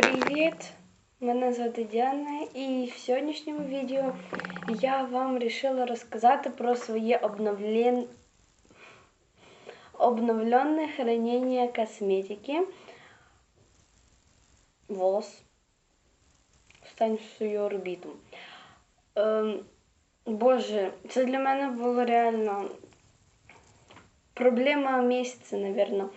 Привіт! Мене звати Діана і в сьогоднішньому відео я вам вирішила розказати про своє обновлен... обновленне хранення косметики. Волос. Встань в свою орбіту. Ем, Боже, це для мене було реально проблема місяця, напевно.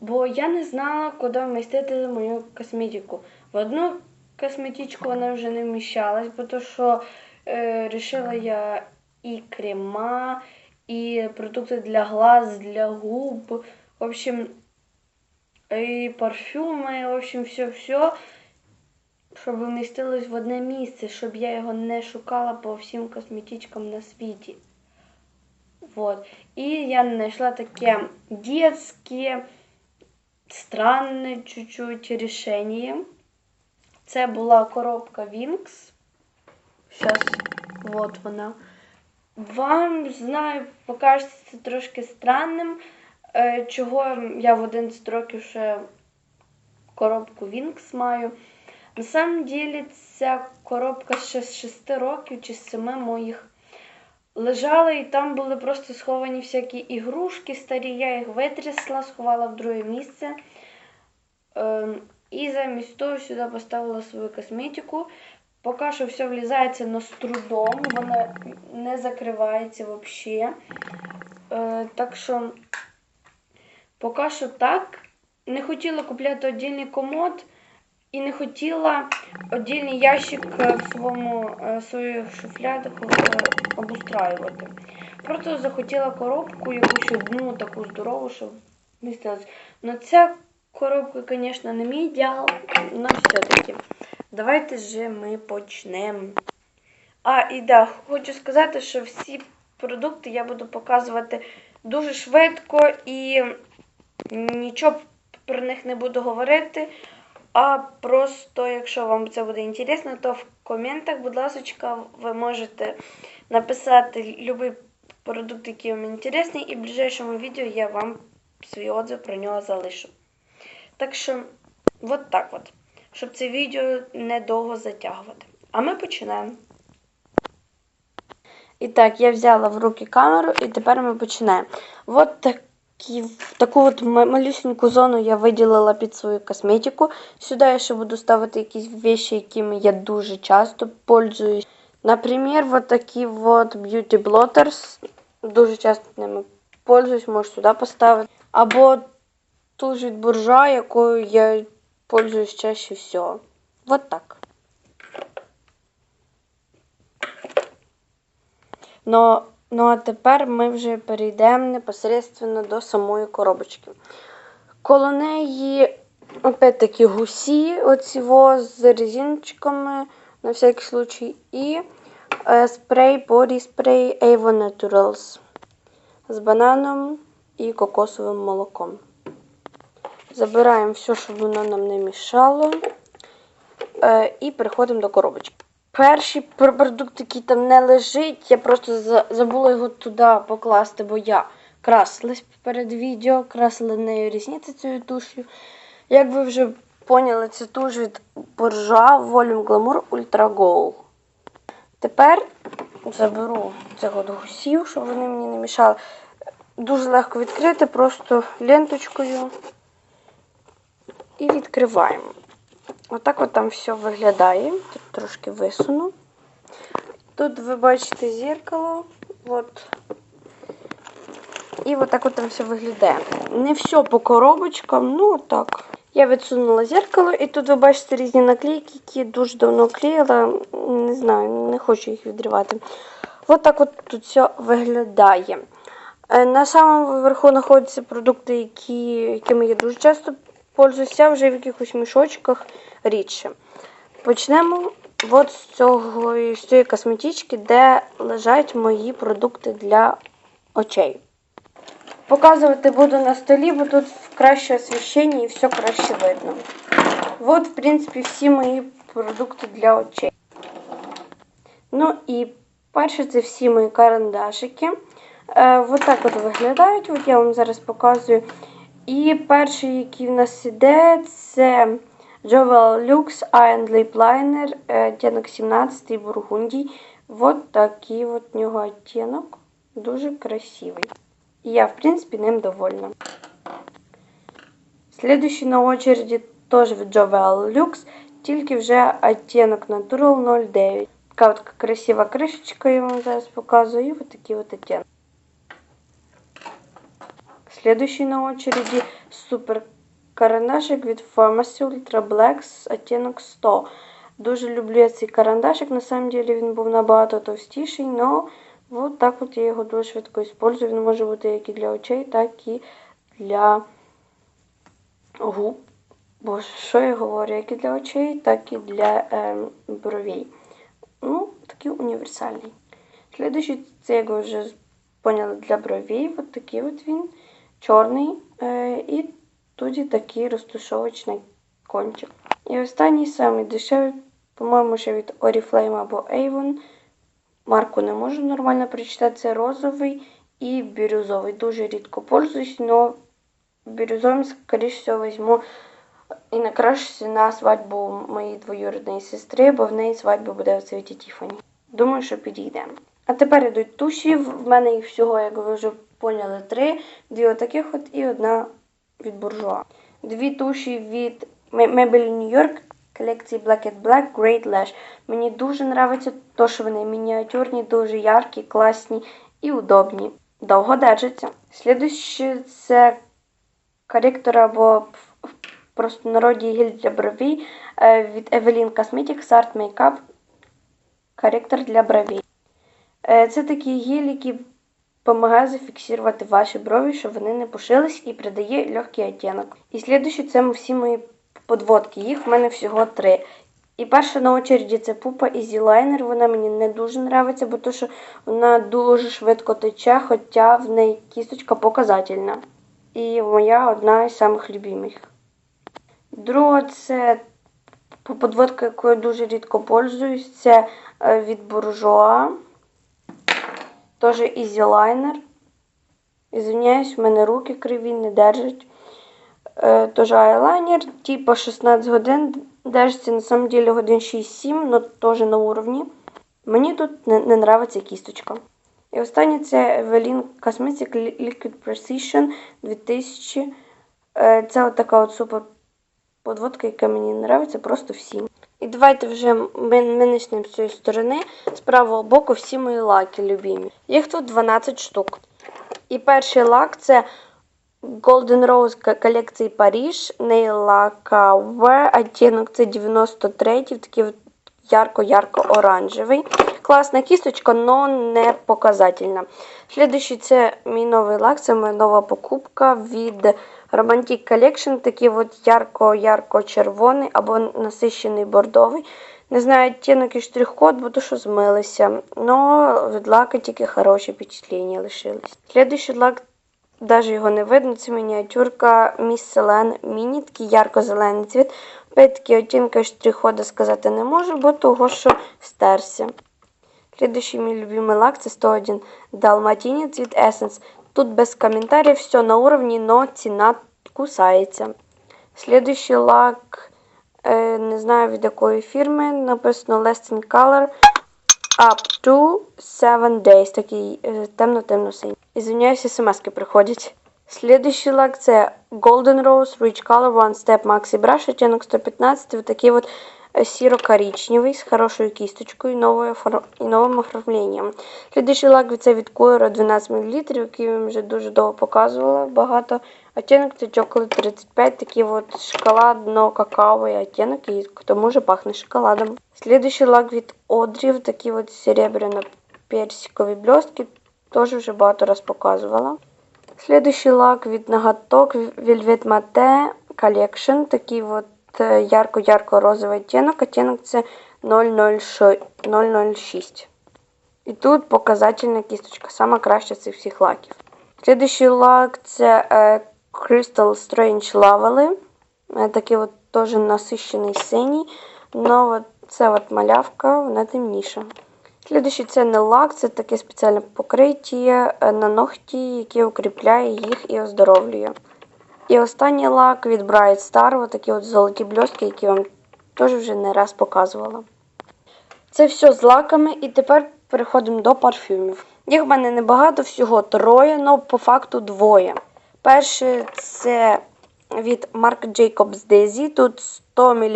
Бо я не знала, куди вмістити мою косметику. В одну косметичку вона вже не вміщалась, бо то що е, я і крема, і продукти для глаз, для губ, в общем, і парфюми, в общем, все-все, щоб вмістилось в одне місце, щоб я його не шукала по всім косметичкам на світі. Вот. І я знайшла таке детське, странне чуть-чуть рішення. Це була коробка Wings. Зараз, от вона. Вам, знаю, покажеться це трошки странним, е, чого я в 11 років ще коробку Wings маю. На самом деле, ця коробка ще з 6 років чи з 7 моїх лежала, і там були просто сховані всякі ігрушки старі. Я їх витрясла, сховала в друге місце. Ем, І замість того сюди поставила свою косметику. Поки що все влізається, але з трудом, вона не закривається взагалі. Е, Так що, поки що так. Не хотіла купляти віддільний комод і не хотіла віддільний ящик е, в своєму е, своїх шуфлядах е, обустраювати. Просто захотіла коробку якусь одну таку здорову, щоб містилась. Ну ця коробка, звісно, не мій ідеал, але все-таки. Давайте же ми почнемо. А, і да, хочу сказати, що всі продукти я буду показувати дуже швидко і нічого про них не буду говорити. А просто, якщо вам це буде інтересно, то в коментах, будь ласка, ви можете написати будь-який продукт, який вам інтересний, і в ближайшому відео я вам свій отзыв про нього залишу. Так що, от так от, щоб це відео недовго затягувати. А ми починаємо. І так, я взяла в руки камеру, і тепер ми починаємо. От такі, таку от малюсеньку зону я виділила під свою косметику. Сюди я ще буду ставити якісь вещи, якими я дуже часто пользуюсь. Наприклад, вот такі вот beauty blotters. Дуже часто ними пользуюсь, можу сюди поставити. Або ту ж від буржуа, якою я пользуюсь чаще всього. Вот так. Но, ну а тепер ми вже перейдемо непосередньо до самої коробочки. Коло неї, опять-таки, гусі, оці з резиночками, на всякий случай, і е, спрей, body спрей Avon Naturals з бананом і кокосовим молоком. Забираємо все, щоб воно нам не мішало. Е, і переходимо до коробочки. Перший продукт, який там не лежить, я просто забула його туди покласти, бо я красилась перед відео, красила нею рісниці цією туш'ю. Як ви вже поняли, це туш від Bourjois Volume Glamour Ultra Gold. Тепер заберу цих от гусів, щоб вони мені не мішали. Дуже легко відкрити, просто ленточкою і відкриваємо. Отак от там все виглядає. Тут трошки висуну. Тут ви бачите зеркало. От. І отак от там все виглядає. Не все по коробочкам, ну так. Я відсунула зеркало, і тут ви бачите різні наклейки, які дуже давно клеїла. Не знаю, не хочу їх відривати. От так от тут все виглядає. Е, на самому верху знаходяться продукти, які, якими я дуже часто пользуюся, вже в якихось мішочках рідше. Почнемо от з цього з цієї косметички, де лежать мої продукти для очей. Показувати буду на столі, бо тут краще освіщення і все краще видно. От, в принципі, всі мої продукти для очей. Ну і перше, це всі мої карандашики. Е, Ось так от виглядають. От я вам зараз показую. І перший, який в нас іде, це Jovel Lux Iron Lip Liner, е, оттінок 17 бургундій. Вот такий от нього оттінок. Дуже красивий. І я, в принципі, ним довольна. Следующий на очереді теж від Jovel Lux, тільки вже оттінок Natural 09. Така от красива кришечка, я вам зараз показую. І от такий от оттінок. Следующий на очереди супер карандашик від Pharmacy Ultra Black оттінок 100. Дуже люблю я цей карандашик. На самом деле він був набагато товстіший, але вот так от я його дуже швидко использую. Він може бути як і для очей, так і для губ. Бо що я говорю, як і для очей, так і для е, бровей. Ну, такий універсальний. Слідуючий, це ви вже поняли для бровей. От такий от він чорний. Е, і тут такий розтушовочний кончик. І останній самий дешевий, по-моєму, ще від Oriflame або Avon. Марку не можу нормально прочитати. Це розовий і бірюзовий. Дуже рідко пользуюсь, але бірюзовим, скоріше всього, візьму і накрашуся на свадьбу моєї двоюрідної сестри, бо в неї свадьба буде у цвіті Тіфані. Думаю, що підійде. А тепер йдуть туші. В мене їх всього, як ви вже поняли, три. Дві отаких от і одна від буржуа. Дві туші від Maybelline New York колекції Black and Black Great Lash. Мені дуже подобається, то, що вони мініатюрні, дуже яркі, класні і удобні. Довго держаться. Слідуюче це коректор або в простонароді гель для бровей е, від Evelyn Cosmetics Art Makeup. Коректор для бровей. Е, Це такий гель, який допомагає зафіксувати ваші брові, щоб вони не пушились і придає легкий оттінок. І слідуюче це всі мої подводки. Їх в мене всього три. І перша на очереді це пупа Easy Liner. Вона мені не дуже подобається, бо то, що вона дуже швидко тече, хоча в неї кісточка показательна. І моя одна із самих любимих. Друга це подводка, якою дуже рідко пользуюсь, це е, від Bourjois. Теж Easy Liner. Извиняюсь, в мене руки криві, не держать. Е, Теж айлайнер, типа 16 годин держиться, на самом деле годин 6-7, но теж на уровні. Мені тут не, не нравиться кісточка. І останнє це Evelyn Cosmetics Liquid Precision 2000. Е, Це от така от супер подводка, яка мені подобається просто всім. І давайте вже ми, почнемо з цієї сторони. З правого боку всі мої лаки любимі. Їх тут 12 штук. І перший лак це Golden Rose колекції Паріж, Nail Lac В, оттінок це 93, такий ярко-ярко-оранжевий. Класна кісточка, але не показательна. Слідуючий це мій новий лак, це моя нова покупка від Romantic Collection, такий от ярко-ярко-червоний або насищений бордовий. Не знаю, оттінок і штрих-код, бо то що змилися. Но від лака тільки хороші впечатлення лишились. Слідуючий лак Даже його не видно, це мініатюрка Міс Селен Міні, такий ярко-зелений цвіт. Опять-таки оттінка штрих-хода сказати не можу, бо того, що стерся. Слідуючий мій любимий лак це 101 Dalmatинец від Essence. Тут без коментарів, все на уровні, но ціна кусається. Слідуючий лак, е, не знаю від якої фірми, написано Lasting Color Up to 7 Days. Такий е, темно-темно синій. Ізвиняюся, смски приходять. Слідуючий лак це Golden Rose Rich Color One Step Maxi Brush, оттінок 115, вот такий от сіро-коричневий з хорошою кісточкою і, новою і новим оформленням. Слідуючий лак це від Coiro 12 мл, який я вже дуже довго показувала багато. Оттінок це Chocolate 35, такий от шоколадно-какаовий оттінок, і к тому же пахне шоколадом. Слідуючий лак від Audrey, такі от серебряно-персикові блістки, теж вже багато раз показувала. Следующий лак від ноготок Velvet Matte Collection. Такий от ярко-ярко-розовий оттінок. Оттінок це 006. 006. І тут показательна кісточка, сама краща цих всіх лаків. Слідуючий лак це е, Crystal Strange Lovely. Е, такий от теж насищений синій. Но от це от малявка, вона темніша. Слідуючий це не лак, це таке спеціальне покриття е, на ногті, яке укріпляє їх і оздоровлює. І останній лак від Bright Star, отакі от золоті блістки, які я вам теж вже не раз показувала. Це все з лаками, і тепер переходимо до парфюмів. Їх в мене небагато, всього троє, але по факту двоє. Перше це від Marc Jacobs Daisy, тут 100 мл.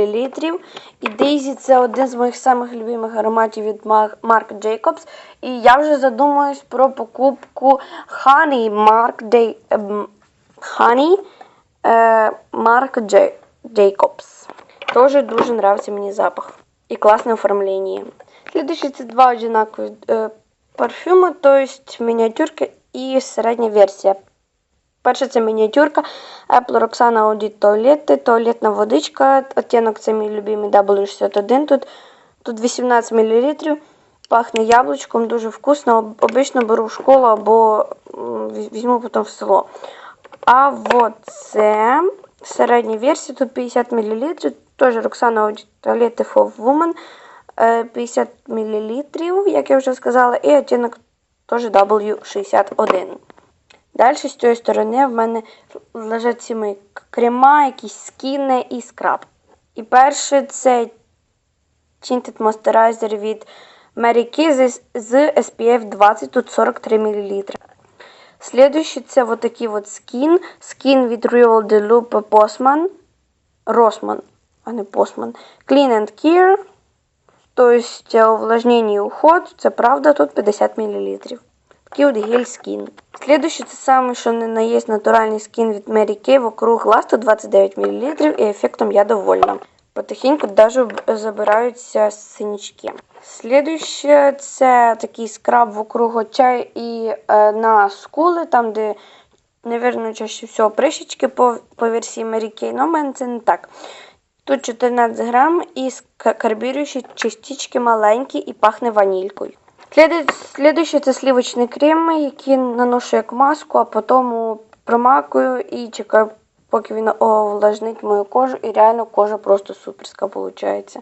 І Daisy це один з моїх самих любимих ароматів від Mar- Marc Jacobs. І я вже задумуюсь про покупку Honey Marc J- ем, Honey е, Marc J- Jacobs. Тоже дуже нравится мені запах. І класне оформлення. Следующие це два одинакові е, парфюми, то есть мініатюрка і середня версія. Перша це мініатюрка Apple Roxana Audit туалети, туалетна водичка, оттінок це мій любимий W61. Тут, тут 18 мл, пахне яблучком, дуже вкусно. Обично беру в школу або візьму потім в село. А вот це середня версія, тут 50 мл, теж Audit туалети for Woman, е, 50 мл, як я вже сказала, і оттінок теж W61. Далі з цієї сторони в мене лежать ці мої крема, якісь скіни і скраб. І перше це Tinted Moisturizer від Mary Kay з SPF 20, тут 43 мл. Слідуючий це вот такий вот скін. Скін від Real de Loop Postman. Росман, а не Postman. Clean and Care. Тобто увлажнення і уход. Це правда, тут 50 мл. Такий гель скін. Слідуючий це саме, що не на є натуральний скін від Mary Kay вокруг глаз 129 мл і ефектом я довольна. Потихеньку даже забираються синячки. Слідуюче це такий скраб вокруг очей і е, на скули, там, де, напевно, чаще всього прищечки по, по версії Kay, але мене це не так. Тут 14 грам і карбіруючі частички маленькі і пахне ванількою. Сліду- Слідуюче це слівочний крем, який наношу як маску, а потім промакую і чекаю, поки він овлажнить мою кожу. І реально кожа просто суперська виходить.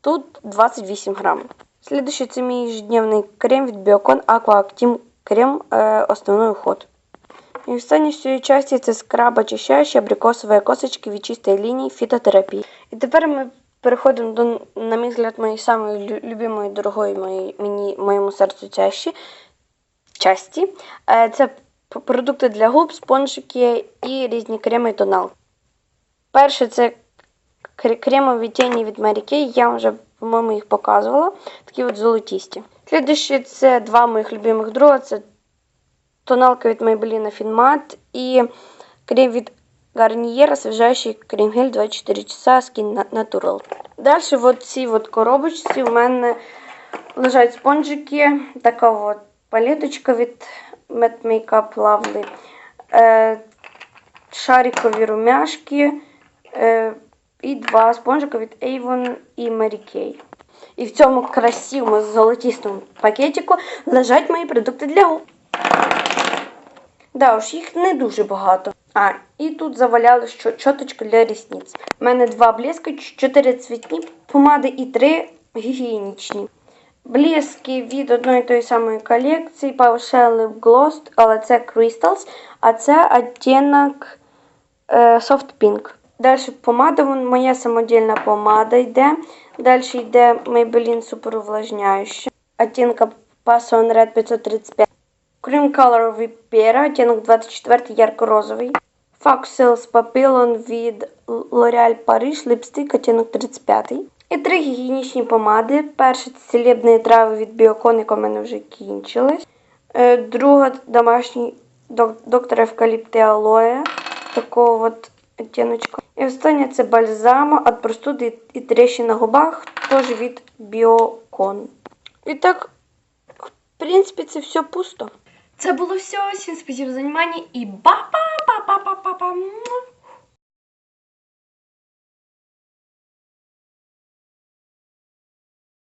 Тут 28 грам. Слідуючий це мій ежедневний крем від Biocon Aqua Actim крем е, основной уход. І останнє з цієї часті це скраб очищаючий абрикосової косочки від чистої лінії фітотерапії. І тепер ми переходимо до, на мій взгляд, моєї самої любимої, дорогої моєї, мені, моєму серцю чаші, часті. Е, Це продукти для губ, спонжики і різні креми і тоналки. Перше це кремові тіні від Mary Kay. Я вже, по-моєму, їх показувала. Такі от золотісті. Слідуючі це два моїх любимих друга. Це тоналка від Maybelline Finmat і крем від Garnier, освіжаючий крем-гель 24 часа Skin Natural. Далі в цій от коробочці у мене лежать спонжики, така от паліточка від Matte Makeup Lovely, е, шарикові румяшки е, і два спонжика від Avon і Mary Kay. І в цьому красивому золотістому пакетику лежать мої продукти для губ. Да, уж їх не дуже багато. А, і тут заваляли що чоточка для рісниць. У мене два блески, чотири цвітні помади і три гігієнічні. Блески від одної тої самої колекції Power Shell Lip Gloss, але це Crystals, а це оттінок е, Soft Pink. Далі помада, моя самодільна помада йде. Далі йде Maybelline Super увлажняюча. Оттінка Passion Red 535. Cream Color Vipera, оттінок 24 ярко-розовий. Foxels Papillon від L'Oreal Paris, липстик, оттінок 35. І три гігієнічні помади. Перша це целебні трави від яка в мене вже кінчилась. Е, Друга домашній доктор Евкаліпти Алоє, такого от оттіночка. І остання це бальзамо від простуди і тріщин на губах, теж від Biocon. І так, в принципі, це все пусто. Це було все. Всім спасибо за внимание і ба-па-па-па-па-па-па.